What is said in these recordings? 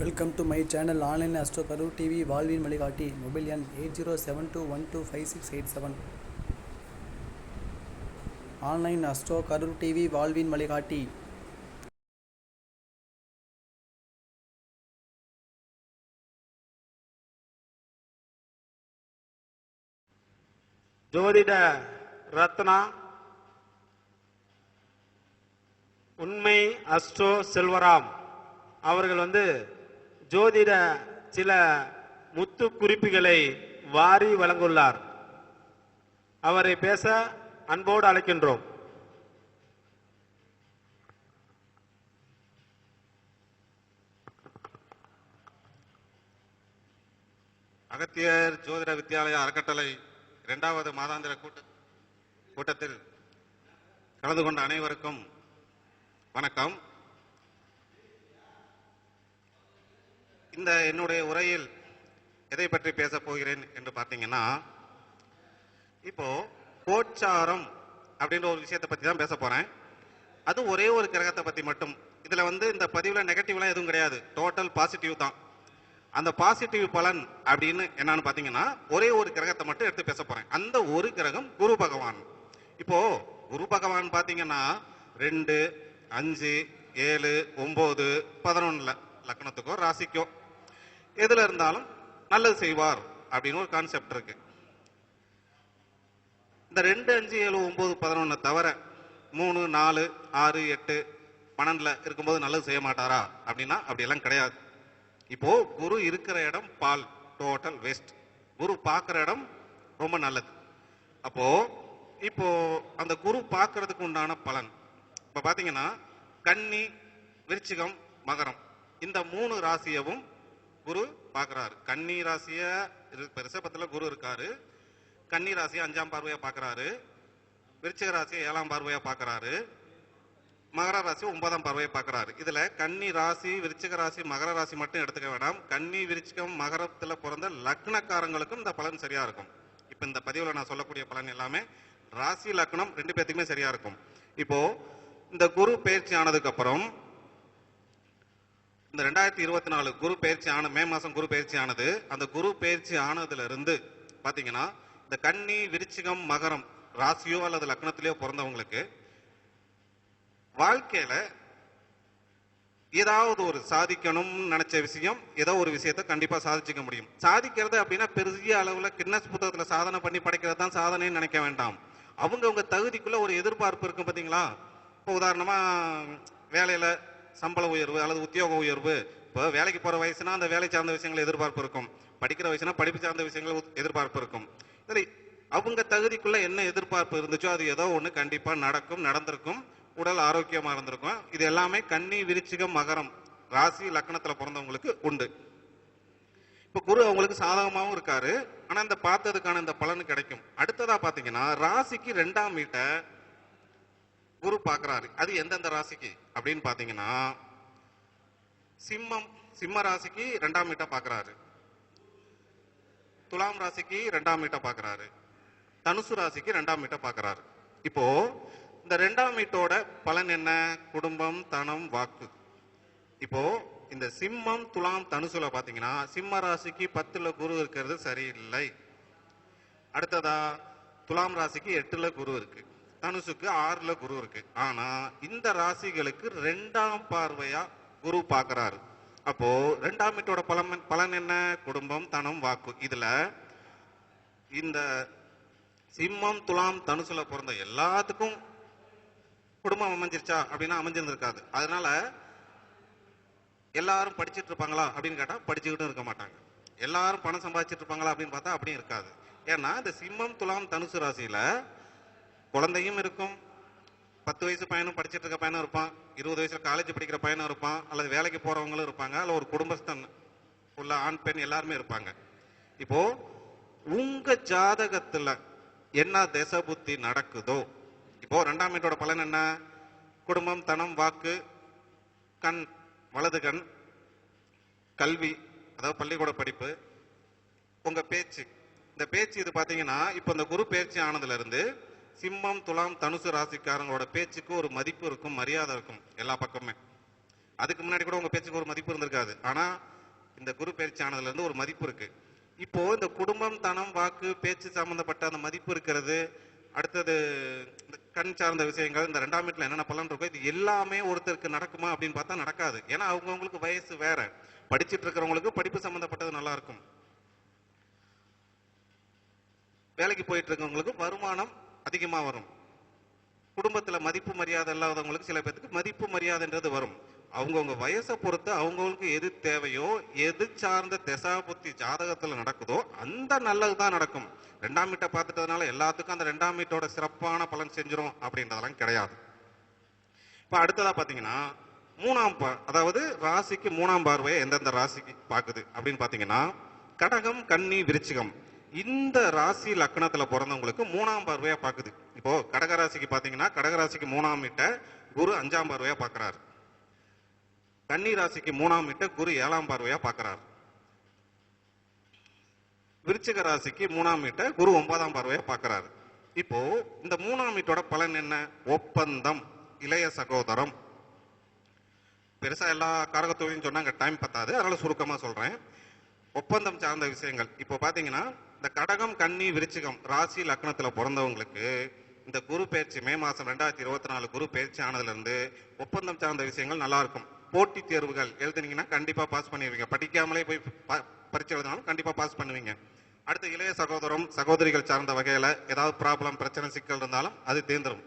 Welcome to my channel online astro Karur TV வாழ்வின் வழிகாட்டி mobile எண் eight zero seven two one two five six eight seven online astro Karur TV வாழ்வின் வழிகாட்டி ஜோதிட ரத்னா உண்மை astro Selvaram. அவர்கள் வந்து ஜோதிட சில முத்து குறிப்புகளை வாரி வழங்குள்ளார். அவரை பேச அன்போடு அழைக்கின்றோம். அகத்தியர் ஜோதிட வித்யாலய அறக்கட்டளை இரண்டாவது மாதாந்திர கூட்ட கூட்டத்தில் கலந்து கொண்ட அனைவருக்கும் வணக்கம். இந்த என்னுடைய உரையில் எதை பற்றி பேசப் போகிறேன் என்று பார்த்தீங்கன்னா இப்போ கோச்சாரம் அப்படின்ற ஒரு விஷயத்தை பற்றி தான் பேச போகிறேன் அது ஒரே ஒரு கிரகத்தை பற்றி மட்டும். இதில் வந்து இந்த பதிவில் நெகட்டிவ்லாம் எதுவும் கிடையாது. டோட்டல் பாசிட்டிவ் தான். அந்த பாசிட்டிவ் பலன் அப்படின்னு என்னன்னு பார்த்தீங்கன்னா ஒரே ஒரு கிரகத்தை மட்டும் எடுத்து பேச போகிறேன் அந்த ஒரு கிரகம் குரு பகவான். இப்போது குரு பகவான் பார்த்தீங்கன்னா ரெண்டு அஞ்சு ஏழு ஒம்பது பதினொன்றில் லக்னத்துக்கோ ராசிக்கோ எதுல இருந்தாலும் நல்லது செய்வார் அப்படின்னு ஒரு கான்செப்ட் இருக்கு. இந்த ரெண்டு அஞ்சு ஏழு ஒன்பது பதினொன்னு தவிர மூணு நாலு ஆறு எட்டு பன்னெண்டுல இருக்கும்போது நல்லது செய்ய மாட்டாரா? அப்படின்னா அப்படியெல்லாம் கிடையாது. இப்போ குரு இருக்கிற இடம் பால் டோட்டல் வேஸ்ட் குரு பார்க்குற இடம் ரொம்ப நல்லது. அப்போ இப்போ அந்த குரு பார்க்கறதுக்கு உண்டான பலன். இப்போ பார்த்தீங்கன்னா கன்னி விருச்சிகம் மகரம். இந்த மூணு ராசியவும் குரு பார்க்கறாரு. கன்னி ராசிய இப்ப குரு இருக்காரு. கன்னி ராசியை அஞ்சாம் பார்வையாக பார்க்குறாரு. விருச்சிக ராசியை ஏழாம் பார்வையாக பார்க்கறாரு. மகர ராசி ஒன்பதாம் பார்வையை பார்க்குறாரு. இதில் கன்னி ராசி விருச்சிக ராசி மகர ராசி மட்டும் எடுத்துக்க வேண்டாம் கன்னி விருச்சிகம் மகரத்தில் பிறந்த லக்னக்காரங்களுக்கும் இந்த பலன் சரியாக இருக்கும். இப்போ இந்த பதிவில் நான் சொல்லக்கூடிய பலன் எல்லாமே ராசி லக்னம் ரெண்டு பேர்த்துக்குமே சரியாக இருக்கும். இப்போது இந்த குரு பயிற்சி ஆனதுக்கப்புறம் இந்த ரெண்டாயிரத்தி இருபத்தி நாலு குரு பயிற்சி ஆன மே மாதம் குரு பயிற்சி ஆனது அந்த குரு பயிற்சி ஆனதுலேருந்து பார்த்தீங்கன்னா இந்த கன்னி விருச்சிகம் மகரம் ராசியோ அல்லது லக்னத்திலேயோ பிறந்தவங்களுக்கு வாழ்க்கையில ஏதாவது ஒரு சாதிக்கணும்னு நினைச்ச விஷயம் ஏதோ ஒரு விஷயத்தை கண்டிப்பா சாதிச்சுக்க முடியும். சாதிக்கிறது அப்படின்னா பெரிய அளவுல கின்னஸ் புத்தகத்துல சாதனை பண்ணி படைக்கிறது தான் சாதனைன்னு நினைக்க வேண்டாம். அவங்கவுங்க தகுதிக்குள்ள ஒரு எதிர்பார்ப்பு இருக்கும் பாத்தீங்களா? இப்போ உதாரணமா வேலையில சம்பள உயர்வு அல்லது உத்தியோக உயர்வு. இப்போ வேலைக்கு போற வயசுனா அந்த வேலை சார்ந்த விஷயங்கள் எதிர்பார்ப்பு இருக்கும். படிக்கிற வயசுனா படிப்பு சார்ந்த விஷயங்கள் எதிர்பார்ப்பு இருக்கும். சரி அவங்க தகுதிக்குள்ள என்ன எதிர்பார்ப்பு இருந்துச்சோ அது ஏதோ ஒண்ணு கண்டிப்பா நடக்கும் நடந்திருக்கும். உடல் ஆரோக்கியமா இருந்திருக்கும். இது எல்லாமே கன்னி விருச்சிகம் மகரம் ராசி லக்னத்துல பிறந்தவங்களுக்கு உண்டு. இப்போ குரு அவங்களுக்கு சாதகமாவும் இருக்காரு. ஆனா இந்த பார்த்ததுக்கான இந்த பலன் கிடைக்கும். அடுத்ததா பார்த்தீங்கன்னா ராசிக்கு ரெண்டாம் வீட்டை குரு பார்க்குறாரு. அது எந்தெந்த ராசிக்கு? அப்படின்னு பாத்தீங்கன்னா சிம்மம் சிம்ம ராசிக்கு ரெண்டாம் வீட்டை பார்க்கறாரு. துலாம் ராசிக்கு ரெண்டாம் வீட்டை பார்க்கறாரு. தனுசு ராசிக்கு ரெண்டாம் வீட்டை பார்க்கறாரு. இப்போ இந்த ரெண்டாம் வீட்டோட பலன் என்ன? குடும்பம் தனம் வாக்கு. இப்போ இந்த சிம்மம் துலாம் தனுசுல பாத்தீங்கன்னா சிம்ம ராசிக்கு பத்துல குரு இருக்கிறது சரியில்லை. அடுத்ததா துலாம் ராசிக்கு எட்டுல குரு இருக்கு. தனுசுக்கு ஆறுல குரு இருக்கு. ஆனா இந்த ராசிகளுக்கு ரெண்டாம் பார்வையா குரு பாக்குறாரு. அப்போ ரெண்டாம் வீட்டோட பலன் பலன் என்ன? குடும்பம் தனம் வாக்கு. இதுல இந்த சிம்மம் துலாம் தனுசுல பிறந்த எல்லாத்துக்கும் குடும்பம் அமைஞ்சிருச்சா? அப்படின்னா அமைஞ்சிருந்திருக்காது. அதனால எல்லாரும் படிச்சுட்டு இருப்பாங்களா? அப்படின்னு கேட்டா படிச்சுக்கிட்டும் இருக்க மாட்டாங்க. எல்லாரும் பணம் சம்பாதிச்சிட்டு இருப்பாங்களா? அப்படின்னு பார்த்தா அப்படியும் இருக்காது. ஏன்னா இந்த சிம்மம் துலாம் தனுசு ராசியில குழந்தையும் இருக்கும். பத்து வயசு பையனும் படிச்சுட்டு இருக்க பையனும் இருப்பான். இருபது வயசுல காலேஜ் படிக்கிற பையனும் இருப்பான். அல்லது வேலைக்கு போறவங்களும் இருப்பாங்க. அல்ல ஒரு குடும்பஸ்தன் உள்ள ஆண் பெண் எல்லாருமே இருப்பாங்க. இப்போ உங்க ஜாதகத்துல என்ன திசை புத்தி நடக்குதோ? இப்போ ரெண்டாம் வீட்டோட பலன் என்ன? குடும்பம் தனம் வாக்கு கண் வலது கண் கல்வி அதாவது பள்ளிக்கூட படிப்பு உங்க பேச்சு. இந்த பேச்சு இது பாத்தீங்கன்னா இப்போ இந்த குரு பேச்சு ஆனதுல இருந்து சிம்மம் துலாம் தனுசு ராசிக்காரங்களோட பேச்சுக்கு ஒரு மதிப்பு இருக்கும் மரியாதை இருக்கும் எல்லா பக்கமே அதுக்கு முன்னாடி கூட உங்கள் பேச்சுக்கு ஒரு மதிப்பு இருந்திருக்காது. ஆனால் இந்த குரு பயிற்சி ஒரு மதிப்பு இருக்கு. இப்போது இந்த குடும்பம் தனம் வாக்கு பேச்சு சம்மந்தப்பட்ட அந்த மதிப்பு இருக்கிறது அடுத்தது இந்த கண் சார்ந்த விஷயங்கள் இந்த ரெண்டாம் வீட்டில் என்னென்ன பலன் இருக்கோ இது எல்லாமே ஒருத்தருக்கு நடக்குமா அப்படின்னு பார்த்தா நடக்காது. ஏன்னா அவங்கவுங்களுக்கு வயசு வேற. படிச்சுட்டு இருக்கிறவங்களுக்கு படிப்பு சம்மந்தப்பட்டது நல்லா இருக்கும். வேலைக்கு போயிட்டு இருக்கவங்களுக்கு வருமானம் அதிகமா வரும். குடும்பத்துல மதிப்பு மரியாதை இல்லாதவங்களுக்கு சில பேர்த்துக்கு மதிப்பு மரியாதைன்றது வரும். அவங்கவுங்க வயசை பொறுத்து அவங்கவுங்களுக்கு எது தேவையோ எது சார்ந்த திசா ஜாதகத்தில் ஜாதகத்துல நடக்குதோ அந்த நல்லது தான் நடக்கும். ரெண்டாம் மீட்டை பார்த்துட்டதுனால எல்லாத்துக்கும் அந்த ரெண்டாம் மீட்டோட சிறப்பான பலன் செஞ்சிடும் அப்படின்றதெல்லாம் கிடையாது. இப்ப அடுத்ததா பார்த்தீங்கன்னா மூணாம் பா அதாவது ராசிக்கு மூணாம் பார்வையை எந்தெந்த ராசிக்கு பாக்குது அப்படின்னு பார்த்தீங்கன்னா கடகம் கன்னி விருச்சிகம். இந்த ராசி லக்னத்துல பிறந்தவங்களுக்கு மூணாம் பார்வையா பாக்குது. இப்போ கடகராசிக்கு பாத்தீங்கன்னா கடகராசிக்கு மூணாம் இட்ட குரு அஞ்சாம் பார்வையா பாக்குறாரு. கன்னி ராசிக்கு மூணாம் இட்ட குரு ஏழாம் பார்வையா பாக்குறாரு. விருச்சிக ராசிக்கு மூணாம் இட்ட குரு ஒன்பதாம் பார்வையா பாக்குறாரு. இப்போ இந்த மூணாம் மீட்டோட பலன் என்ன? ஒப்பந்தம் இளைய சகோதரம். பெருசா எல்லா காரகத்தொழிலும் சொன்னாங்க டைம் பத்தாது. அதனால சுருக்கமா சொல்றேன். ஒப்பந்தம் சார்ந்த விஷயங்கள். இப்போ பாத்தீங்கன்னா இந்த கடகம் கன்னி விருச்சிகம் ராசி லக்னத்துல பிறந்தவங்களுக்கு இந்த குரு பயிற்சி மே மாசம் ரெண்டாயிரத்தி இருபத்தி நாலு குரு பயிற்சி ஆனதுல இருந்து ஒப்பந்தம் சார்ந்த விஷயங்கள் நல்லா இருக்கும் போட்டித் தேர்வுகள் எழுதுனீங்கன்னா கண்டிப்பா பாஸ் பண்ணிடுவீங்க படிக்காமலே போய் ப- பரீட்சை எழுதினாலும் கண்டிப்பா பாஸ் பண்ணுவீங்க. அடுத்து இளைய சகோதரம் சகோதரிகள் சார்ந்த வகையில ஏதாவது ப்ராப்ளம் பிரச்சனை சிக்கல் இருந்தாலும் அது தீர்ந்துரும்.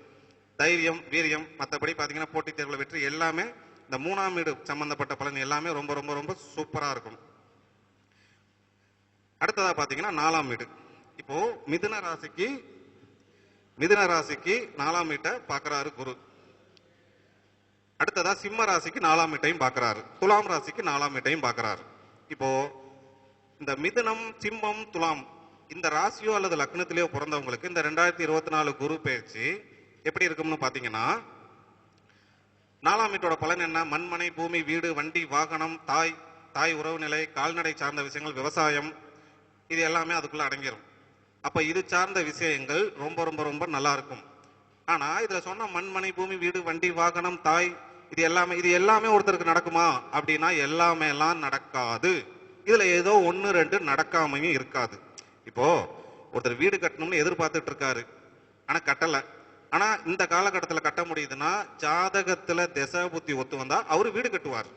தைரியம் வீரியம் மற்றபடி பாத்தீங்கன்னா போட்டித் தேர்வுல வெற்றி எல்லாமே இந்த மூணாம் வீடு சம்பந்தப்பட்ட பலன் எல்லாமே ரொம்ப ரொம்ப ரொம்ப சூப்பரா இருக்கும். அடுத்ததாக பார்த்தீங்கன்னா நாலாம் வீடு. இப்போ மிதுன ராசிக்கு மிதுன ராசிக்கு நாலாம் வீட்டை பார்க்கறாரு குரு. அடுத்ததா சிம்ம ராசிக்கு நாலாம் வீட்டையும் பார்க்கறாரு துலாம் ராசிக்கு நாலாம் வீட்டையும் பார்க்குறாரு இப்போ இந்த மிதுனம் சிம்மம் துலாம் இந்த ராசியோ அல்லது லக்னத்திலேயோ பிறந்தவங்களுக்கு இந்த ரெண்டாயிரத்தி இருபத்தி நாலு குரு பயிற்சி எப்படி இருக்கும்னு பார்த்தீங்கன்னா நாலாம் வீட்டோட பலன் என்ன? மண்மனை பூமி வீடு வண்டி வாகனம் தாய் தாய் உறவு நிலை கால்நடை சார்ந்த விஷயங்கள் விவசாயம் இது எல்லாமே அதுக்குள்ள அடங்கிரும். அப்ப இது சார்ந்த விஷயங்கள் ரொம்ப ரொம்ப ரொம்ப நல்லா இருக்கும். ஆனா இதுல சொன்ன மண்மனை பூமி வீடு வண்டி வாகனம் தாய் இது எல்லாமே இது எல்லாமே ஒருத்தருக்கு நடக்குமா? அப்படின்னா எல்லாமே எல்லாம் நடக்காது. இதுல ஏதோ ஒன்று ரெண்டு நடக்காமையும் இருக்காது. இப்போ ஒருத்தர் வீடு கட்டணும்னு எதிர்பார்த்துட்டு இருக்காரு. ஆனா கட்டல. ஆனா இந்த காலகட்டத்தில் கட்ட முடியுதுன்னா ஜாதகத்துல திசை புத்தி ஒத்து வந்தா அவரு வீடு கட்டுவார்.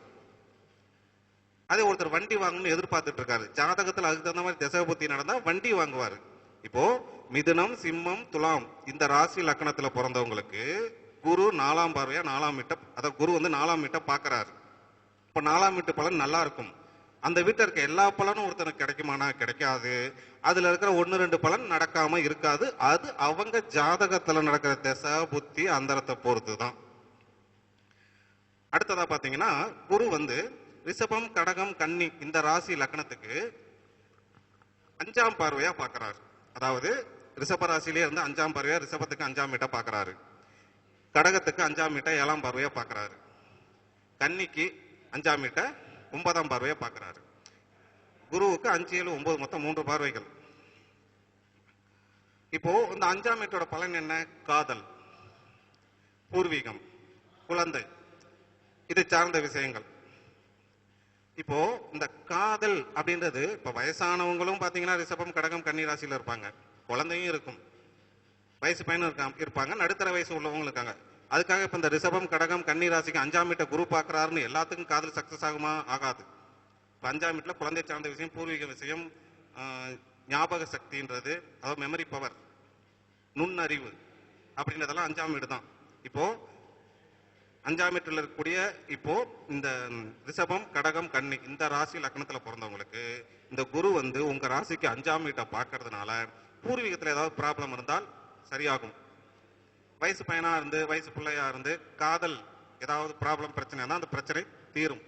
அதே ஒருத்தர் வண்டி வாங்கணும்னு எதிர்பார்த்துட்டு இருக்காரு. ஜாதகத்தில் அதுக்கு தகுந்த மாதிரி திசை புத்தி நடந்தால் வண்டி வாங்குவார். இப்போ மிதுனம் சிம்மம் துலாம் இந்த ராசி லக்கணத்தில் பிறந்தவங்களுக்கு குரு நாலாம் பார்வையா நாலாம் மீட்ட அதாவது குரு வந்து நாலாம் மீட்ட பார்க்கறாரு. இப்போ நாலாம் வீட்டு பலன் நல்லா இருக்கும். அந்த வீட்டில் இருக்க எல்லா பலனும் ஒருத்தனுக்கு கிடைக்குமானா? கிடைக்காது. அதில் இருக்கிற ஒன்று ரெண்டு பலன் நடக்காம இருக்காது. அது அவங்க ஜாதகத்தில் நடக்கிற திசை புத்தி அந்தரத்தை பொறுத்து தான் அடுத்ததா பார்த்தீங்கன்னா குரு வந்து ரிஷபம் கடகம் கன்னி இந்த ராசி லக்னத்துக்கு அஞ்சாம் பார்வையா பார்க்கறாரு. அதாவது ரிஷப ராசிலே இருந்து அஞ்சாம் பார்வையா ரிஷபத்துக்கு அஞ்சாம் மீட்டா பார்க்கறாரு. கடகத்துக்கு அஞ்சாம் மீட்டா ஏழாம் பார்வையா பார்க்கறாரு. கன்னிக்கு அஞ்சாம் மீட்டை ஒன்பதாம் பார்வையா பார்க்கறாரு. குருவுக்கு அஞ்சு ஏழு ஒன்பது மொத்தம் மூன்று பார்வைகள். இப்போ இந்த அஞ்சாம் மீட்டோட பலன் என்ன? காதல் பூர்வீகம் குழந்தை. இது சார்ந்த விஷயங்கள். இப்போ இந்த காதல் அப்படின்றது இப்ப வயசானவங்களும் பாத்தீங்கன்னா ரிஷபம் கடகம் கன்னிராசியில இருப்பாங்க. குழந்தையும் இருக்கும். வயசு பையனும் இருக்காங்க இருப்பாங்க. நடுத்தர வயசு உள்ளவங்களும் இருக்காங்க. அதுக்காக இப்ப இந்த ரிஷபம் கடகம் கன்னிராசிக்கு அஞ்சாம் வீட்டை குரு பாக்குறாருன்னு எல்லாத்துக்கும் காதல் சக்சஸ் ஆகுமா? ஆகாது. இப்போ அஞ்சாம் வீட்டில் குழந்தை சார்ந்த விஷயம் பூர்வீக விஷயம் ஞாபக சக்தின்றது அதாவது மெமரி பவர் நுண்ணறிவு அப்படின்றதெல்லாம் அஞ்சாம் வீடு தான் இப்போது அஞ்சாம் வீட்டில் இருக்கக்கூடிய இப்போ இந்த ரிஷபம் கடகம் கன்னி இந்த ராசி லக்னத்தில் பிறந்தவங்களுக்கு இந்த குரு வந்து உங்க ராசிக்கு அஞ்சாம் வீட்டை பார்க்கறதுனால பூர்வீகத்தில் ஏதாவது ப்ராப்ளம் இருந்தால் சரியாகும். வயசு பையனாக இருந்து வயசு பிள்ளையா இருந்து காதல் ஏதாவது ப்ராப்ளம் பிரச்சனை இருந்தால் அந்த பிரச்சனை தீரும்.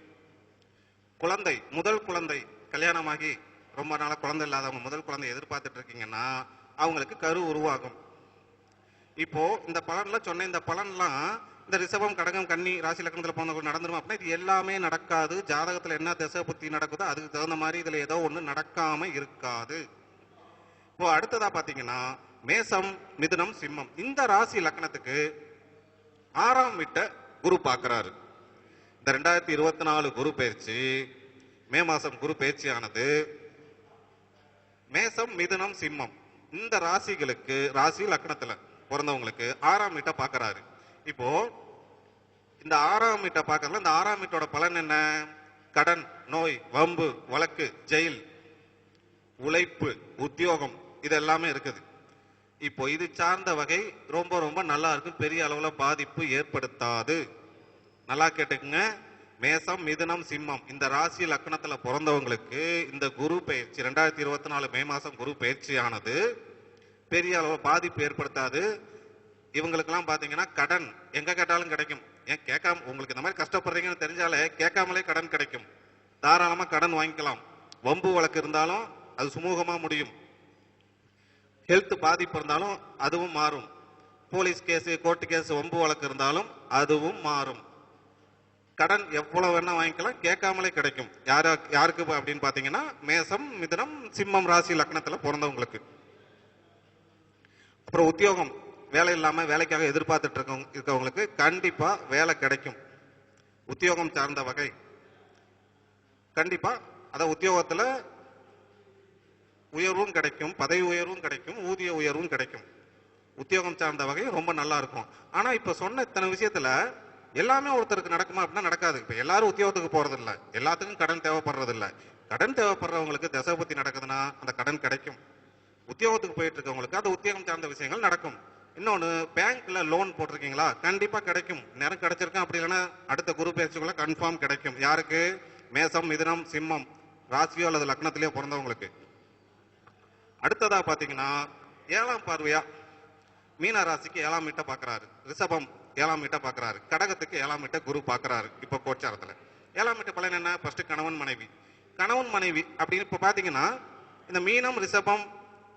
குழந்தை முதல் குழந்தை கல்யாணமாகி ரொம்ப நாளாக குழந்தை இல்லாதவங்க முதல் குழந்தை எதிர்பார்த்துட்டு இருக்கீங்கன்னா அவங்களுக்கு கரு உருவாகும். இப்போ இந்த பலன்ல சொன்ன இந்த பலன்லாம் இந்த ரிசவம் கடகம் கன்னி ராசி லக்னத்தில் போனவங்க நடந்துரும் அப்படின்னா இது எல்லாமே நடக்காது. ஜாதகத்தில் என்ன திசை புத்தி நடக்குதோ அதுக்கு தகுந்த மாதிரி இதில் ஏதோ ஒன்று நடக்காமல் இருக்காது. இப்போ அடுத்ததாக பார்த்தீங்கன்னா மேசம் மிதுனம் சிம்மம். இந்த ராசி லக்னத்துக்கு ஆறாம் வீட்டை குரு பார்க்குறாரு இந்த ரெண்டாயிரத்தி இருபத்தி நாலு குரு பயிற்சி மே மாதம் குரு பயிற்சியானது மேசம் மிதுனம் சிம்மம். இந்த ராசிகளுக்கு ராசி லக்னத்தில் பிறந்தவங்களுக்கு ஆறாம் வீட்டை பார்க்குறாரு இப்போ இந்த ஆறாம் வீட்டை பார்க்கறதுல இந்த ஆறாம் வீட்டோட பலன் என்ன? கடன் நோய் வம்பு வழக்கு ஜெயில் உழைப்பு உத்தியோகம் இது எல்லாமே இருக்குது. இப்போ இது சார்ந்த வகை ரொம்ப ரொம்ப நல்லா இருக்கும். பெரிய அளவில் பாதிப்பு ஏற்படுத்தாது. நல்லா கேட்டுக்குங்க. மேசம் மிதுனம் சிம்மம். இந்த ராசி லக்கணத்தில் பிறந்தவங்களுக்கு இந்த குரு பயிற்சி ரெண்டாயிரத்தி இருபத்தி நாலு மே மாதம் குரு பயிற்சியானது பெரிய அளவு பாதிப்பு ஏற்படுத்தாது. இவங்களுக்கெல்லாம் பார்த்தீங்கன்னா கடன். எங்க கேட்டாலும் கிடைக்கும். ஏன் கேட்காம உங்களுக்கு இந்த மாதிரி கஷ்டப்படுறீங்கன்னு தெரிஞ்சாலே கேட்காமலே கடன் கிடைக்கும். தாராளமா கடன் வாங்கிக்கலாம். வம்பு வழக்கு இருந்தாலும் அது சுமூகமா முடியும். ஹெல்த் பாதிப்பு இருந்தாலும் அதுவும் மாறும். போலீஸ் கேஸ் கோர்ட்டு கேஸ் வம்பு வழக்கு இருந்தாலும் அதுவும் மாறும். கடன் எவ்வளவு வேணால் வாங்கிக்கலாம். கேட்காமலே கிடைக்கும். யார் யாருக்கு அப்படின்னு பார்த்தீங்கன்னா மேசம் மிதனம் சிம்மம் ராசி லக்னத்துல பிறந்தவங்களுக்கு. அப்புறம் உத்தியோகம். வேலை இல்லாமல் வேலைக்காக எதிர்பார்த்துட்டு இருக்கவங்க இருக்கவங்களுக்கு கண்டிப்பாக வேலை கிடைக்கும். உத்தியோகம் சார்ந்த வகை. கண்டிப்பாக அதான் உத்தியோகத்தில் உயர்வும் கிடைக்கும் பதவி உயர்வும் கிடைக்கும் ஊதிய உயர்வும் கிடைக்கும். உத்தியோகம் சார்ந்த வகை ரொம்ப நல்லா இருக்கும். ஆனால் இப்போ சொன்ன இத்தனை விஷயத்தில் எல்லாமே ஒருத்தருக்கு நடக்குமா அப்படின்னா நடக்காது. இப்போ எல்லாரும் உத்தியோகத்துக்கு போகிறதில்ல எல்லாத்துக்கும் கடன் தேவைப்படுறதில்ல. கடன் தேவைப்படுறவங்களுக்கு தசபத்தி நடக்குதுன்னா அந்த கடன் கிடைக்கும். உத்தியோகத்துக்கு போயிட்டு இருக்கவங்களுக்கு அந்த உத்தியோகம் சார்ந்த விஷயங்கள் நடக்கும். இன்னொன்னு பேங்க்ல லோன் போட்டிருக்கீங்களா? கண்டிப்பாக கிடைக்கும். நேரம் கிடைச்சிருக்கும் அப்படி இல்லைன்னா அடுத்த குரு பேச்சுக்குள்ள கன்ஃபார்ம் கிடைக்கும். யாருக்கு? மேசம் மிதுனம் சிம்மம் ராசியோ அல்லது லக்னத்திலேயோ பிறந்தவங்களுக்கு. அடுத்ததாக பார்த்தீங்கன்னா ஏழாம் பார்வையா? மீன ராசிக்கு ஏழாம் மீட்டை பார்க்குறாரு. ரிஷபம் ஏழாம் மீட்டை பாக்குறாரு கடகத்துக்கு ஏழாம் மீட்டை குரு பார்க்குறாரு இப்போ கோச்சாரத்தில். ஏழாம் வீட்டு பலன் என்ன? ஃபர்ஸ்ட் கணவன் மனைவி. கணவன் மனைவி அப்படின்னு இப்போ பார்த்தீங்கன்னா இந்த மீனம் ரிஷபம்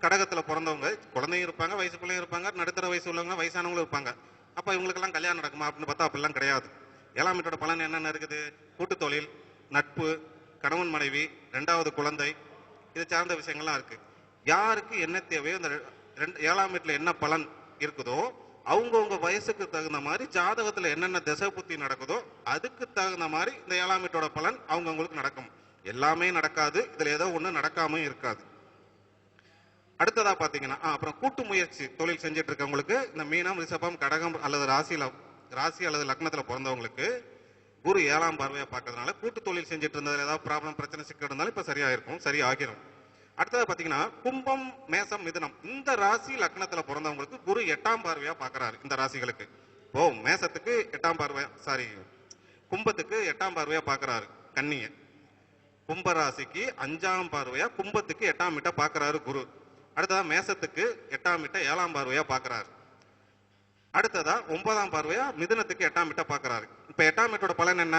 கடகத்தில் பிறந்தவங்க குழந்தையும் இருப்பாங்க வயசு பிள்ளையும் இருப்பாங்க நடுத்தர வயசு உள்ளவங்க வயசானவங்களும் இருப்பாங்க. அப்போ இவங்களுக்கெல்லாம் கல்யாணம் நடக்குமா அப்படின்னு பார்த்தா அப்படிலாம் கிடையாது. ஏழாம் வீட்டோட பலன் என்னென்ன இருக்குது? கூட்டு தொழில் நட்பு கணவன் மனைவி ரெண்டாவது குழந்தை இது சார்ந்த விஷயங்கள்லாம் இருக்கு. யாருக்கு என்ன தேவையோ இந்த ரெ- ரெண்டு ஏழாம் வீட்டில் என்ன பலன் இருக்குதோ அவங்கவுங்க வயசுக்கு தகுந்த மாதிரி ஜாதகத்தில் என்னென்ன திசை புத்தி நடக்குதோ அதுக்கு தகுந்த மாதிரி இந்த ஏழாம் வீட்டோட பலன் அவங்கவுங்களுக்கு நடக்கும். எல்லாமே நடக்காது இதில் ஏதோ ஒன்று நடக்காமல் இருக்காது. அடுத்ததா பாத்தீங்கன்னா அப்புறம் கூட்டு முயற்சி தொழில் செஞ்சுட்டு இருக்கவங்களுக்கு இந்த மீனம் ரிஷபம் கடகம் அல்லது ராசியில ராசி அல்லது லக்னத்துல பிறந்தவங்களுக்கு குரு ஏழாம் பார்வையா பார்க்கறதுனால கூட்டு தொழில் செஞ்சுட்டு இருந்ததுல ஏதாவது ப்ராப்ளம் பிரச்சனை சிக்கல் இருந்தாலும் இப்ப சரியா இருக்கும் சரி ஆகிரும் அடுத்தது பாத்தீங்கன்னா கும்பம் மேசம் மிதுனம் இந்த ராசி லக்னத்துல பிறந்தவங்களுக்கு குரு எட்டாம் பார்வையா பார்க்கறாரு இந்த ராசிகளுக்கு. ஓ மேசத்துக்கு எட்டாம் பார்வை சாரி கும்பத்துக்கு எட்டாம் பார்வையா பார்க்கறாரு கன்னியை. கும்ப ராசிக்கு அஞ்சாம் பார்வையா கும்பத்துக்கு எட்டாம் மீட்டா பாக்குறாரு குரு. அடுத்ததா மேசத்துக்கு எட்டாம் வீட்டை ஏழாம் பார்வையா பார்க்கறாரு. அடுத்ததா ஒன்பதாம் பார்வையா மிதுனத்துக்கு எட்டாம் வீட்டை பார்க்கறாரு. இப்ப எட்டாம் வீட்டோட பலன் என்ன?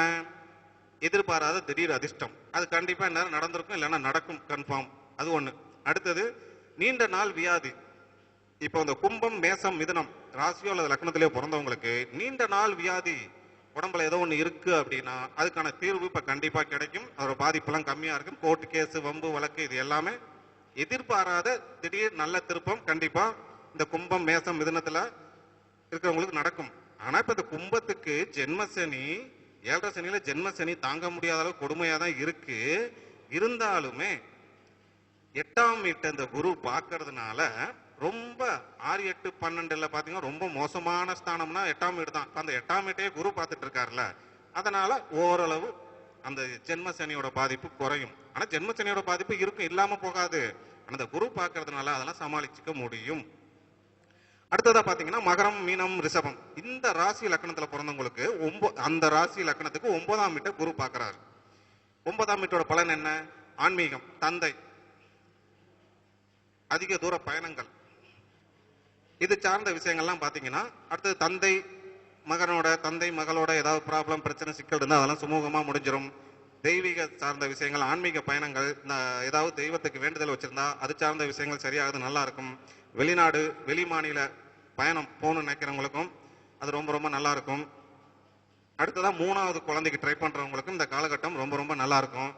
எதிர்பாராத திடீர் அதிர்ஷ்டம். அது கண்டிப்பா நேரம் நடந்திருக்கும் இல்லைன்னா நடக்கும் கன்ஃபார்ம் அது ஒண்ணு. அடுத்தது நீண்ட நாள் வியாதி. இப்போ இந்த கும்பம் மேசம் மிதனம் ராசியோ அல்லது லக்னத்திலேயோ பிறந்தவங்களுக்கு நீண்ட நாள் வியாதி உடம்புல ஏதோ ஒன்று இருக்கு அப்படின்னா அதுக்கான தீர்வு இப்போ கண்டிப்பாக கிடைக்கும். அதோட பாதிப்பெல்லாம் கம்மியாக இருக்கும். கோர்ட்டு கேஸ் வம்பு வழக்கு இது எல்லாமே எதிர்பாராத திடீர் நல்ல திருப்பம் கண்டிப்பா இந்த கும்பம் மேசம் மிதனத்துல இருக்கிறவங்களுக்கு நடக்கும். ஆனா இப்ப இந்த கும்பத்துக்கு ஜென்மசனி ஏழரை சனியில ஜென்மசனி தாங்க முடியாத அளவு கொடுமையா தான் இருக்கு. இருந்தாலுமே எட்டாம் வீட்டை இந்த குரு பார்க்கறதுனால ரொம்ப ஆறு எட்டு பன்னெண்டுல பாத்தீங்கன்னா ரொம்ப மோசமான ஸ்தானம்னா எட்டாம் வீடு தான். அந்த எட்டாம் வீட்டையே குரு பார்த்துட்டு இருக்காருல்ல. அதனால ஓரளவு அந்த ஜென்ம சனியோட பாதிப்பு குறையும். ஆனால் ஜென்ம சனியோட பாதிப்பு இருக்கும் இல்லாமல் போகாது. அந்த இந்த குரு பார்க்கறதுனால அதெல்லாம் சமாளிச்சுக்க முடியும். அடுத்ததாக பார்த்தீங்கன்னா மகரம் மீனம் ரிஷபம். இந்த ராசி லக்கணத்தில் பிறந்தவங்களுக்கு ஒம்போ அந்த ராசி லக்கணத்துக்கு ஒன்பதாம் வீட்டை குரு பார்க்கறாரு. ஒன்பதாம் வீட்டோட பலன் என்ன? ஆன்மீகம் தந்தை. அதிக தூர பயணங்கள். இது சார்ந்த விஷயங்கள்லாம் பார்த்தீங்கன்னா அடுத்தது தந்தை மகனோட தந்தை மகளோட ஏதாவது ப்ராப்ளம் பிரச்சனை சிக்கல் இருந்தால் அதெல்லாம் சுமூகமாக முடிஞ்சிடும் தெய்வீக சார்ந்த விஷயங்கள் ஆன்மீக பயணங்கள் இந்த ஏதாவது தெய்வத்துக்கு வேண்டுதல் வச்சுருந்தா அது சார்ந்த விஷயங்கள் சரியாகுது நல்லாயிருக்கும் வெளிநாடு வெளி மாநில பயணம் போகணும்னு நினைக்கிறவங்களுக்கும் அது ரொம்ப ரொம்ப நல்லாயிருக்கும் அடுத்ததான் மூணாவது குழந்தைக்கு ட்ரை பண்ணுறவங்களுக்கும் இந்த காலகட்டம் ரொம்ப ரொம்ப நல்லா இருக்கும்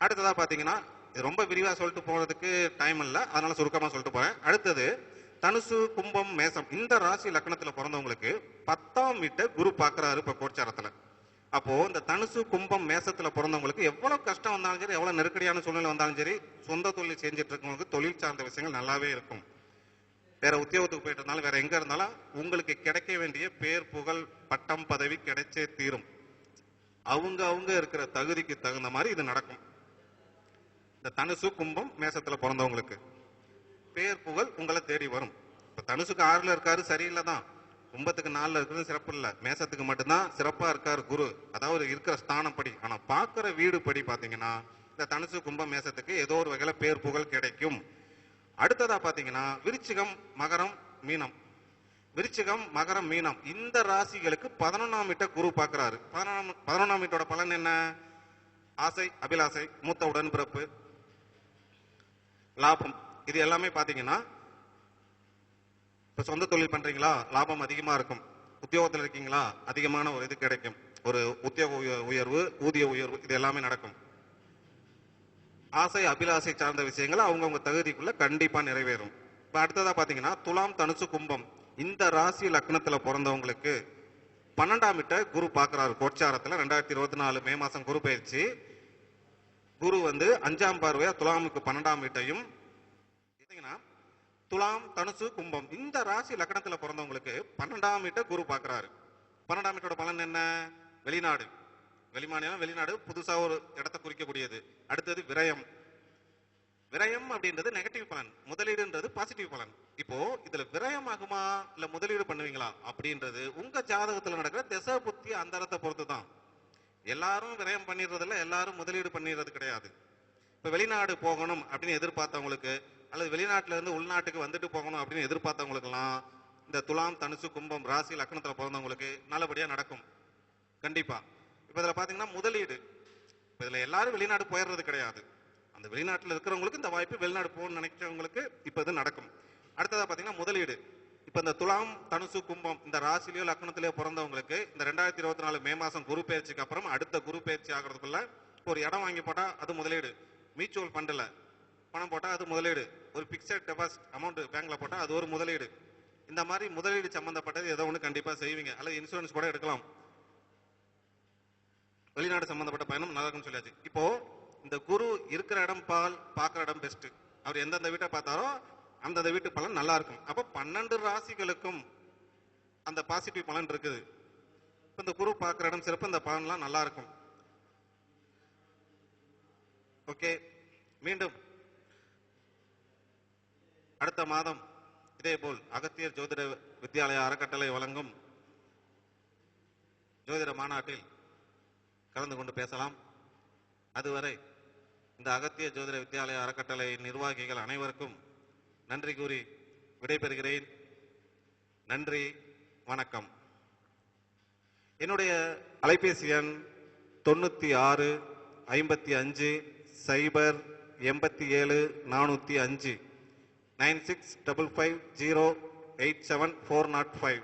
பார்த்தீங்கன்னா இது ரொம்ப விரிவாக சொல்லிட்டு போகிறதுக்கு டைம் இல்லை அதனால் சுருக்கமாக சொல்லிட்டு போகிறேன் அடுத்தது தனுசு கும்பம் மேசம் இந்த ராசி லக்னத்துல பிறந்தவங்களுக்கு பத்தாம் வீட்டை குரு பாக்குறாரு இப்ப கோச்சாரத்துல. அப்போ இந்த தனுசு கும்பம் மேசத்துல பிறந்தவங்களுக்கு எவ்வளவு கஷ்டம் வந்தாலும் சரி எவ்வளவு நெருக்கடியான சூழ்நிலை வந்தாலும் சரி சொந்த தொழில் செஞ்சுட்டு இருக்கவங்களுக்கு தொழில் சார்ந்த விஷயங்கள் நல்லாவே இருக்கும். வேற உத்தியோகத்துக்கு போயிட்டு இருந்தாலும் வேற எங்க இருந்தாலும் உங்களுக்கு கிடைக்க வேண்டிய பேர் புகழ் பட்டம் பதவி கிடைச்சே தீரும். அவங்க அவங்க இருக்கிற தகுதிக்கு தகுந்த மாதிரி இது நடக்கும். இந்த தனுசு கும்பம் மேசத்துல பிறந்தவங்களுக்கு. பேர் புகழ் உங்களை தேடி வரும். இப்போ தனுசுக்கு ஆறுல இருக்காரு சரியில்லை தான் கும்பத்துக்கு நாலில் இருக்கிறது சிறப்பு இல்லை. மேசத்துக்கு மட்டும்தான் சிறப்பா இருக்கார் குரு. அதாவது இருக்கிற ஸ்தானம் படி ஆனா பாக்குற வீடு படி பார்த்தீங்கன்னா இந்த தனுசு கும்பம் மேசத்துக்கு ஏதோ ஒரு வகையில பேர் புகழ் கிடைக்கும். அடுத்ததா பார்த்தீங்கன்னா விருச்சிகம் மகரம் மீனம். விருச்சிகம் மகரம் மீனம். இந்த ராசிகளுக்கு பதினொன்னாம் வீட்டை குரு பார்க்குறாரு பதினொன்றாம் பதினொன்னாம் வீட்டோட பலன் என்ன? ஆசை அபிலாசை மூத்த உடன்பிறப்பு லாபம். இது எல்லாமே பார்த்தீங்கன்னா இப்போ சொந்த தொழில் பண்ணுறீங்களா லாபம் அதிகமாக இருக்கும். உத்தியோகத்தில் இருக்கீங்களா? அதிகமான ஒரு இது கிடைக்கும். ஒரு உத்தியோக உயர்வு ஊதிய உயர்வு இது எல்லாமே நடக்கும். ஆசை அபிலாசை சார்ந்த விஷயங்கள் அவங்கவுங்க தகுதிக்குள்ளே கண்டிப்பாக நிறைவேறும். இப்போ அடுத்ததாக பார்த்தீங்கன்னா துலாம் தனுசு கும்பம். இந்த ராசி லக்னத்தில் பிறந்தவங்களுக்கு பன்னெண்டாம் இட்ட குரு பார்க்குறாரு கோச்சாரத்தில் ரெண்டாயிரத்தி இருபத்தி நாலு மே மாதம் குரு பயிற்சி. குரு வந்து அஞ்சாம் பார்வையாக துலாமுக்கு பன்னெண்டாம் வீட்டையும் துலாம் தனுசு கும்பம். இந்த ராசி லக்னத்துல பிறந்தவங்களுக்கு பன்னெண்டாம் வீட்டை குரு பார்க்கறாரு. பன்னெண்டாம் வீட்டோட பலன் என்ன? வெளிநாடு. வெளிமாநிலம் வெளிநாடு புதுசா ஒரு இடத்தை குறிக்கக்கூடியது. அடுத்தது விரயம். விரயம் அப்படின்றது நெகட்டிவ் பலன். முதலீடுன்றது பாசிட்டிவ் பலன். இப்போ இதுல விரயம் ஆகுமா இல்ல முதலீடு பண்ணுவீங்களா? அப்படின்றது உங்க ஜாதகத்துல நடக்கிற திசை புத்தி அந்தரத்தை பொறுத்து தான் எல்லாரும் விரயம் பண்ணிடுறதில்ல எல்லாரும் முதலீடு பண்ணிடுறது கிடையாது. இப்ப வெளிநாடு போகணும் அப்படின்னு எதிர்பார்த்தவங்களுக்கு அல்லது வெளிநாட்டிலிருந்து உள்நாட்டுக்கு வந்துட்டு போகணும் அப்படின்னு எதிர்பார்த்தவங்களுக்கெல்லாம் இந்த துலாம் தனுசு கும்பம் ராசி லக்னத்தில் பிறந்தவங்களுக்கு நல்லபடியாக நடக்கும். கண்டிப்பாக இப்போ இதில் பார்த்தீங்கன்னா முதலீடு. இப்போ இதில் எல்லாரும் வெளிநாடு போயிடுறது கிடையாது. அந்த வெளிநாட்டில் இருக்கிறவங்களுக்கு இந்த வாய்ப்பு வெளிநாடு போகணும்னு நினைக்கிறவங்களுக்கு இப்போ இது நடக்கும். அடுத்ததாக பார்த்தீங்கன்னா முதலீடு. இப்போ இந்த துலாம் தனுசு கும்பம் இந்த ராசிலையோ லக்னத்திலேயோ பிறந்தவங்களுக்கு இந்த ரெண்டாயிரத்தி இருபத்தி நாலு மே மாதம் குரு பயிற்சிக்கு அப்புறம் அடுத்த குரு பயிற்சி ஆகிறதுக்குள்ள ஒரு இடம் வாங்கி போட்டால் அது முதலீடு. மியூச்சுவல் ஃபண்டில் பணம் போட்டால் அது முதலீடு. ஒரு பிக்சட் டெபாசிட் அமௌண்ட் பேங்க்ல போட்டால் அது ஒரு முதலீடு. இந்த மாதிரி முதலீடு சம்பந்தப்பட்டது ஏதோ ஒன்று கண்டிப்பாக செய்வீங்க. அல்லது இன்சூரன்ஸ் கூட எடுக்கலாம். வெளிநாடு சம்பந்தப்பட்ட பயணம் நல்லா இருக்கும்னு சொல்லியாச்சு. இப்போ இந்த குரு இருக்கிற இடம் பால் பார்க்குற இடம் பெஸ்ட் அவர் எந்தெந்த வீட்டை பார்த்தாரோ அந்தந்த வீட்டு பலன் நல்லா இருக்கும். அப்போ பன்னெண்டு ராசிகளுக்கும் அந்த பாசிட்டிவ் பலன் இருக்குது. இப்போ இந்த குரு பார்க்குற இடம் சிறப்பு இந்த பலன்லாம் நல்லா இருக்கும். ஓகே மீண்டும் அடுத்த மாதம் இதேபோல் அகத்தியர் ஜோதிட வித்தியாலய அறக்கட்டளை வழங்கும் ஜோதிட மாநாட்டில் கலந்து கொண்டு பேசலாம். அதுவரை இந்த அகத்திய ஜோதிட வித்யாலய அறக்கட்டளை நிர்வாகிகள் அனைவருக்கும் நன்றி கூறி விடைபெறுகிறேன். நன்றி வணக்கம். என்னுடைய அலைபேசி எண் தொண்ணூற்றி ஆறு ஐம்பத்தி அஞ்சு சைபர் எண்பத்தி ஏழு நானூற்றி அஞ்சு. Nine six double five zero eight seven four nought five.